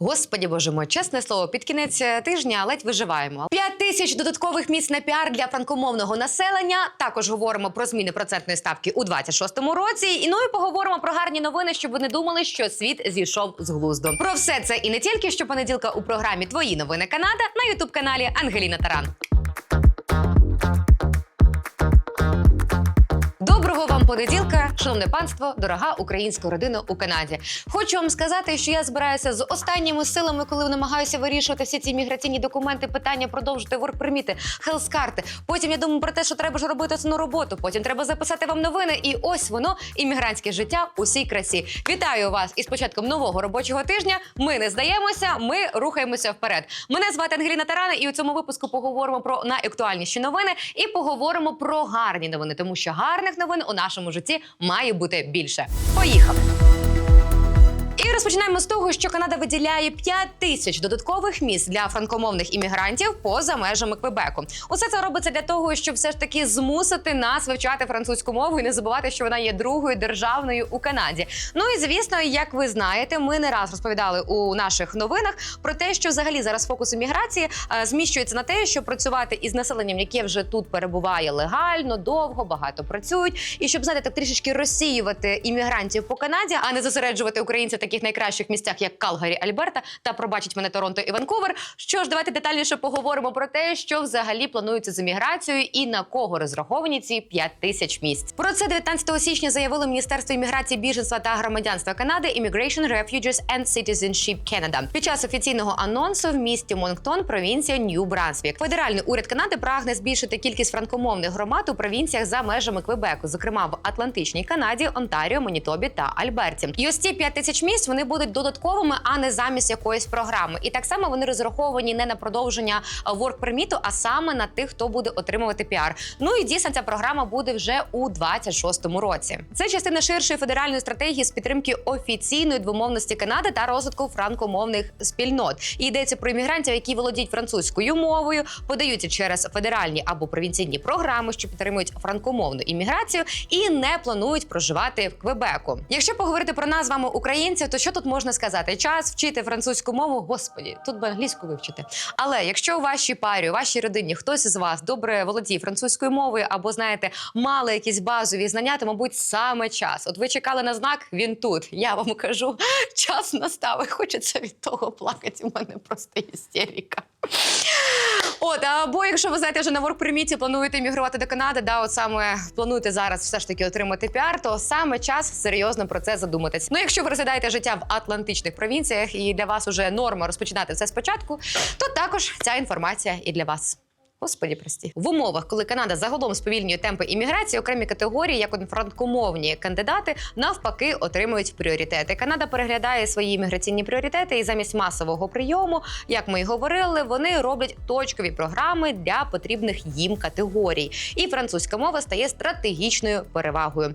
Господі боже мой, чесне слово, під кінець е, тижня ледь виживаємо. П'ять тисяч додаткових місць на піар для франкомовного населення. Також говоримо про зміни процентної ставки у 26-му році. І ну і поговоримо про гарні новини, щоб ви не думали, що світ зійшов з глузду. Про все це і не тільки щопонеділка у програмі Твої новини Канада на ютуб каналі Ангеліна Таран. Понеділка, шановне панство, дорога українська родина у Канаді. Хочу вам сказати, що я збираюся з останніми силами, коли намагаюся вирішувати всі ці міграційні документи, питання продовжити воркперміти, хелскарти. Потім я думаю про те, що треба ж робити основну роботу. Потім треба записати вам новини. І ось воно іммігрантське життя у всій красі. Вітаю вас із початком нового робочого тижня. Ми не здаємося, ми рухаємося вперед. Мене звати Ангеліна Тарана, і у цьому випуску поговоримо про найактуальніші новини і поговоримо про гарні новини, тому що гарних новин у нашому житті має бути більше. Поїхали! І розпочинаємо з того, що Канада виділяє 5 тисяч додаткових місць для франкомовних іммігрантів поза межами Квебеку. Усе це робиться для того, щоб все ж таки змусити нас вивчати французьку мову і не забувати, що вона є другою державною у Канаді. Ну і звісно, як ви знаєте, ми не раз розповідали у наших новинах про те, що взагалі зараз фокус імміграції е, зміщується на те, щоб працювати із населенням, яке вже тут перебуває легально, довго, багато працюють, і щоб знаєте, так трішечки розсіювати іммігрантів по Канаді, а не зосереджувати українців в таких найкращих місцях, як Калгарі, Альберта та пробачить мене Торонто і Ванкувер. Що ж, давайте детальніше поговоримо про те, що взагалі планується з імміграцією і на кого розраховані ці 5 тисяч місць. Про це 19 січня заявило Міністерство імміграції, біженства та громадянства Канади Immigration, Refugees and Citizenship Canada. Під час офіційного анонсу в місті Монктон, провінція Нью-Брансвік. Федеральний уряд Канади прагне збільшити кількість франкомовних громад у провінціях за межами Квебеку, зокрема в Атлантичній Канаді, Онтаріо, Манітобі та Альберті. І ось ці 5 тисяч місць вони будуть додатковими, а не замість якоїсь програми. І так само вони розраховані не на продовження work permit, а саме на тих, хто буде отримувати піар. Ну і дійсно ця програма буде вже у 26-му році. Це частина ширшої федеральної стратегії з підтримки офіційної двомовності Канади та розвитку франкомовних спільнот. І йдеться про іммігрантів, які володіють французькою мовою, подаються через федеральні або провінційні програми, що підтримують франкомовну імміграцію, і не планують проживати в Квебеку. Якщо поговорити про нас з вами українців, то що тут можна сказати? Час вчити французьку мову, господі, тут би англійську вивчити. Але якщо у вашій парі, у вашій родині хтось із вас добре володіє французькою мовою, або знаєте, мали якісь базові знання, то мабуть саме час. От ви чекали на знак, він тут. Я вам кажу, час настав. Хочеться від того плакати. У мене просто істерика. От, або якщо ви знаєте, вже на воркприміті плануєте мігрувати до Канади, да, от саме плануєте зараз все ж таки отримати піар, то саме час серйозно про це задуматись. Ну, якщо ви розглядаєте життя в атлантичних провінціях і для вас уже норма розпочинати все спочатку, то також ця інформація і для вас. Господі, прості в умовах, коли Канада загалом сповільнює темпи імміграції, окремі категорії, як франкомовні кандидати, навпаки отримують пріоритети. Канада переглядає свої імміграційні пріоритети, і замість масового прийому, як ми й говорили, вони роблять точкові програми для потрібних їм категорій. І французька мова стає стратегічною перевагою.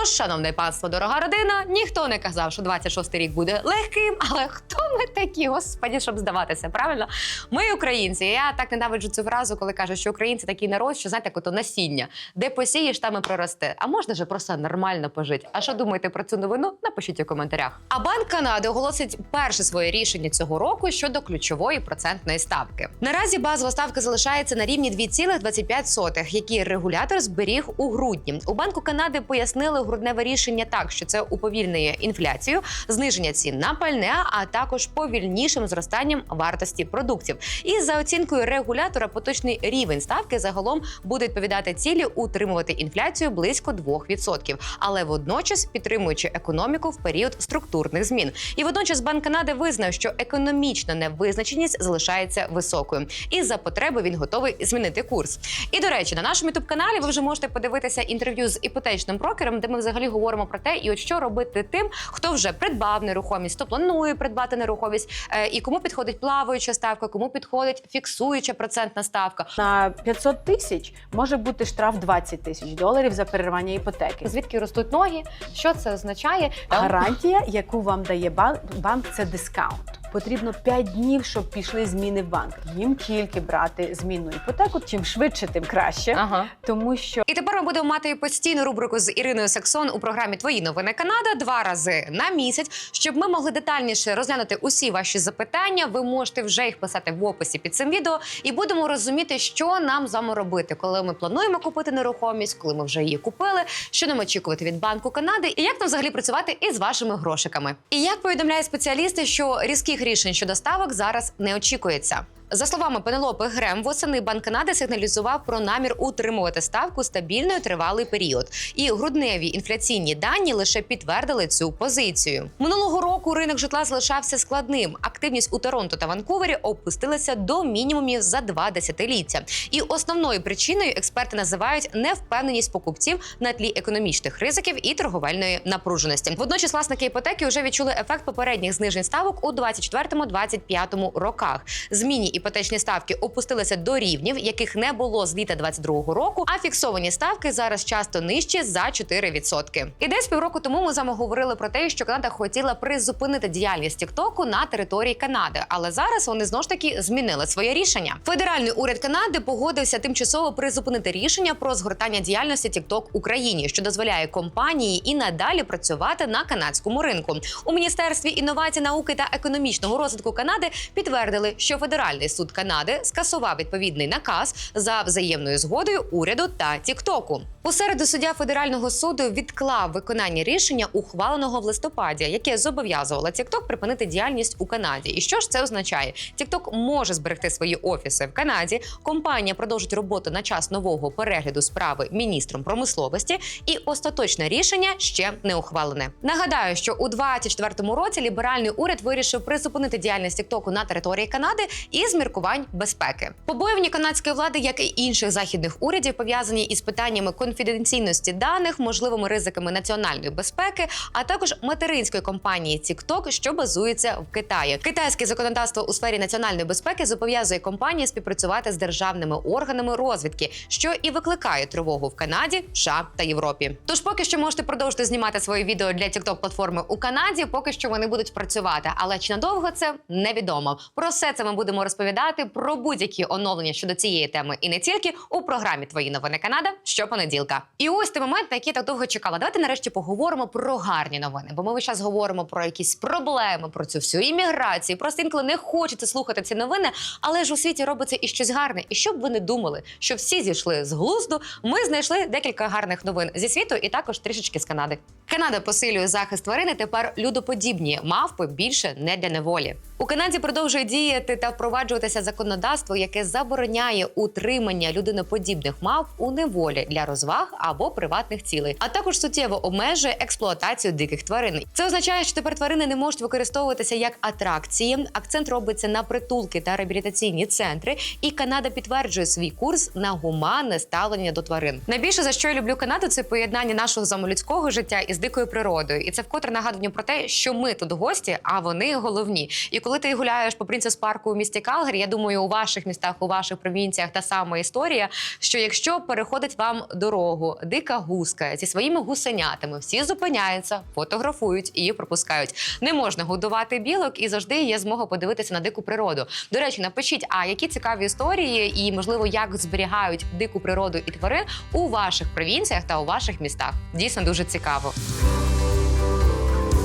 Тож, шановне панство, дорога родина, ніхто не казав, що 26-й рік буде легким. Але хто ми такі, господі, щоб здаватися? Правильно? Ми українці. Я так ненавиджу цю фразу, коли кажуть, що українці такий народ, що знаєте, як ото насіння, де посієш, там і проросте. А можна же просто нормально пожити. А що думаєте про цю новину? Напишіть у коментарях. А банк Канади оголосить перше своє рішення цього року щодо ключової процентної ставки. Наразі базова ставка залишається на рівні 2,25, які регулятор зберіг у грудні. У банку Канади пояснили грудневе рішення так, що це уповільнює інфляцію, зниження цін на пальне, а також повільнішим зростанням вартості продуктів. І за оцінкою регулятора, поточний рівень ставки загалом буде відповідати цілі утримувати інфляцію близько 2%, але водночас підтримуючи економіку в період структурних змін. І водночас Банк Канади визнав, що економічна невизначеність залишається високою, і за потреби він готовий змінити курс. І до речі, на нашому youtube каналі ви вже можете подивитися інтерв'ю з іпотечним брокером, де ми взагалі говоримо про те, і от що робити тим, хто вже придбав нерухомість, хто планує придбати нерухомість, е, і кому підходить плаваюча ставка, кому підходить фіксуюча процентна ставка. На 500 тисяч може бути штраф 20 тисяч доларів за перервання іпотеки. Звідки ростуть ноги? Що це означає? Гарантія, яку вам дає банк, банк це дискаунт. Потрібно 5 днів, щоб пішли зміни в банк. Їм тільки брати змінну іпотеку. Чим швидше, тим краще, Ага. тому що І тепер ми будемо мати постійну рубрику з Іриною Саксон у програмі Твої новини Канада два рази на місяць. Щоб ми могли детальніше розглянути усі ваші запитання. Ви можете вже їх писати в описі під цим відео, і будемо розуміти, що нам з вами робити, коли ми плануємо купити нерухомість, коли ми вже її купили, що нам очікувати від Банку Канади, і як нам взагалі працювати із вашими грошиками. І як повідомляють спеціалісти, що різких рішень щодо ставок зараз не очікується. За словами Пенелопи Грем, восени Банк Канади сигналізував про намір утримувати ставку стабільною тривалий період. І грудневі інфляційні дані лише підтвердили цю позицію. Минулого року ринок житла залишався складним. Активність у Торонто та Ванкувері опустилася до мінімумів за два десятиліття. І основною причиною експерти називають невпевненість покупців на тлі економічних ризиків і торговельної напруженості. Водночас власники іпотеки вже відчули ефект попередніх знижень ставок у 24-25 роках. Змінні іпотечні ставки опустилися до рівнів, яких не було з літа 22 року. А фіксовані ставки зараз часто нижчі за 4%. І десь півроку тому ми з вами говорили про те, що Канада хотіла призупинити діяльність Тіктоку на території Канади, але зараз вони знову ж таки змінили своє рішення. Федеральний уряд Канади погодився тимчасово призупинити рішення про згортання діяльності TikTok Україні, що дозволяє компанії і надалі працювати на канадському ринку. У міністерстві інновацій, науки та економічного розвитку Канади підтвердили, що федеральний суд Канади скасував відповідний наказ за взаємною згодою уряду та Тіктоку. У середу суддя федерального суду відклав виконання рішення, ухваленого в листопаді, яке зобов'язувало TikTok припинити діяльність у Канаді. І що ж це означає? TikTok може зберегти свої офіси в Канаді. Компанія продовжить роботу на час нового перегляду справи міністром промисловості, і остаточне рішення ще не ухвалене. Нагадаю, що у 2024 році ліберальний уряд вирішив призупинити діяльність TikTok на території Канади із міркувань безпеки. Побоювання канадської влади, як і інших західних урядів, пов'язані із питаннями конфіденційності даних, можливими ризиками національної безпеки, а також материнської компанії TikTok, що базується в Китаї. Китайське законодавство у сфері національної безпеки зобов'язує компанії співпрацювати з державними органами розвідки, що і викликає тривогу в Канаді, США та Європі. Тож поки що можете продовжити знімати свої відео для TikTok платформи у Канаді, поки що вони будуть працювати. Але чи надовго це невідомо. Про все це ми будемо розповідати про будь-які оновлення щодо цієї теми, і не тільки у програмі Твої новини Канада щопонеділка. І ось той момент, на який так довго чекала. Давайте нарешті поговоримо про гарні новини, бо ми весь час говоримо про якісь проблеми, про цю всю імміграцію. Просто інколи не хочеться слухати ці новини, але ж у світі робиться і щось гарне. І щоб ви не думали, що всі зійшли з глузду, ми знайшли декілька гарних новин зі світу і також трішечки з Канади. Канада посилює захист тварини. Тепер людоподібні мавпи більше не для неволі. У Канаді продовжує діяти та впроваджуватися законодавство, яке забороняє утримання людиноподібних мавп у неволі для розваг або приватних цілей, а також суттєво обмежує експлуатацію диких тварин. Це означає, що тепер тварини не можуть використовуватися як атракції. Акцент робиться на притулки та реабілітаційні центри. І Канада підтверджує свій курс на гуманне ставлення до тварин. Найбільше за що я люблю Канаду, це поєднання нашого замолюдського життя із дикою природою, і це вкотре нагадування про те, що ми тут гості, а вони головні. І коли ти гуляєш по Принцес парку у місті Калгарі, я думаю, у ваших містах, у ваших провінціях та сама історія, що якщо переходить вам дорогу дика гуска зі своїми гусенятами, всі зупиняються, фотографують і пропускають. Не можна годувати білок, і завжди є змога подивитися на дику природу. До речі, напишіть, а які цікаві історії, і можливо, як зберігають дику природу і тварин у ваших провінціях та у ваших містах. Дійсно дуже цікаво.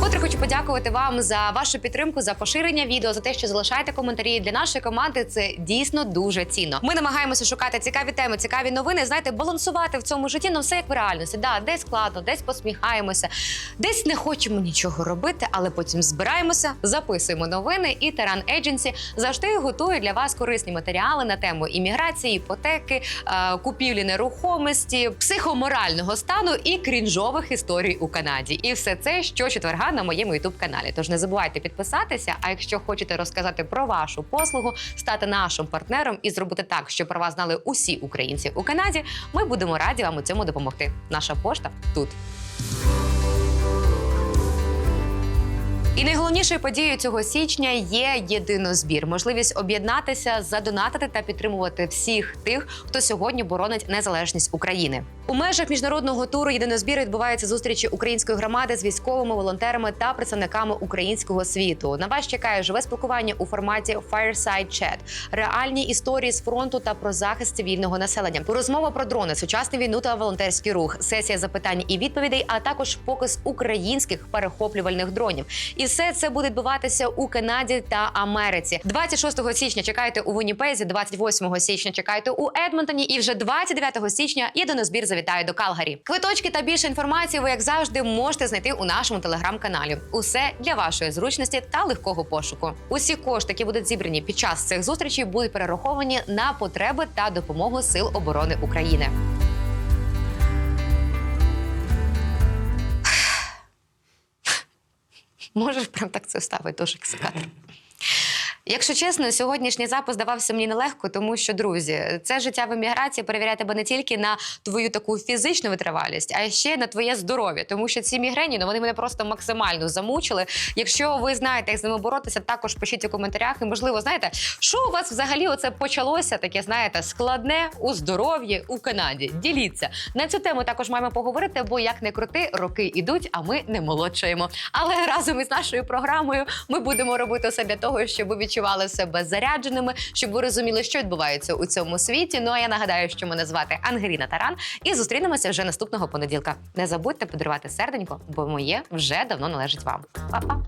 Вкотре хочу подякувати вам за вашу підтримку, за поширення відео, за те, що залишаєте коментарі для нашої команди. Це дійсно дуже цінно. Ми намагаємося шукати цікаві теми, цікаві новини. Знаєте, балансувати в цьому житті, ну все як в реальності. Да, десь складно, десь посміхаємося, десь не хочемо нічого робити, але потім збираємося, записуємо новини. І Теран Едженсі завжди готує для вас корисні матеріали на тему імміграції, іпотеки, е, купівлі нерухомості, психоморального стану і крінжових історій у Канаді. І все це щочетверга на моєму youtube каналі. Тож не забувайте підписатися. А якщо хочете розказати про вашу послугу, стати нашим партнером і зробити так, щоб про вас знали усі українці у Канаді, ми будемо раді вам у цьому допомогти. Наша пошта тут. І найголовнішою подією цього січня є єдинозбір, можливість об'єднатися, задонатити та підтримувати всіх тих, хто сьогодні боронить незалежність України. У межах міжнародного туру єдинозбір відбуваються зустрічі української громади з військовими волонтерами та представниками українського світу. На вас чекає живе спілкування у форматі Fireside Chat, реальні історії з фронту та про захист цивільного населення. Розмова про дрони, сучасну війну та волонтерський рух, сесія запитань і відповідей, а також показ українських перехоплювальних дронів. І все це буде відбуватися у Канаді та Америці. 26 січня чекайте у Вінніпезі, 28 січня чекайте у Едмонтоні, і вже 29 січня єдинозбір завітає до Калгарі. Квиточки та більше інформації ви, як завжди, можете знайти у нашому телеграм-каналі. Усе для вашої зручності та легкого пошуку. Усі кошти, які будуть зібрані під час цих зустрічей, будуть перераховані на потреби та допомогу Сил оборони України. Можеш прям так це ставити, дуже ксикати. Якщо чесно, сьогоднішній запис давався мені нелегко, тому що, друзі, це життя в еміграції перевіряє тебе не тільки на твою таку фізичну витривалість, а ще на твоє здоров'я. Тому що ці мігрені ну, вони мене просто максимально замучили. Якщо ви знаєте, як з ними боротися, також пишіть у коментарях. І можливо, знаєте, що у вас взагалі оце почалося таке, знаєте, складне у здоров'ї у Канаді. Діліться на цю тему. Також маємо поговорити, бо як не крути, роки ідуть, а ми не молодшаємо. Але разом із нашою програмою ми будемо робити все для того, щоб ви відчували себе зарядженими, щоб ви розуміли, що відбувається у цьому світі. Ну а я нагадаю, що мене звати Ангеліна Таран, і зустрінемося вже наступного понеділка. Не забудьте подарувати серденько, бо моє вже давно належить вам. Па-па!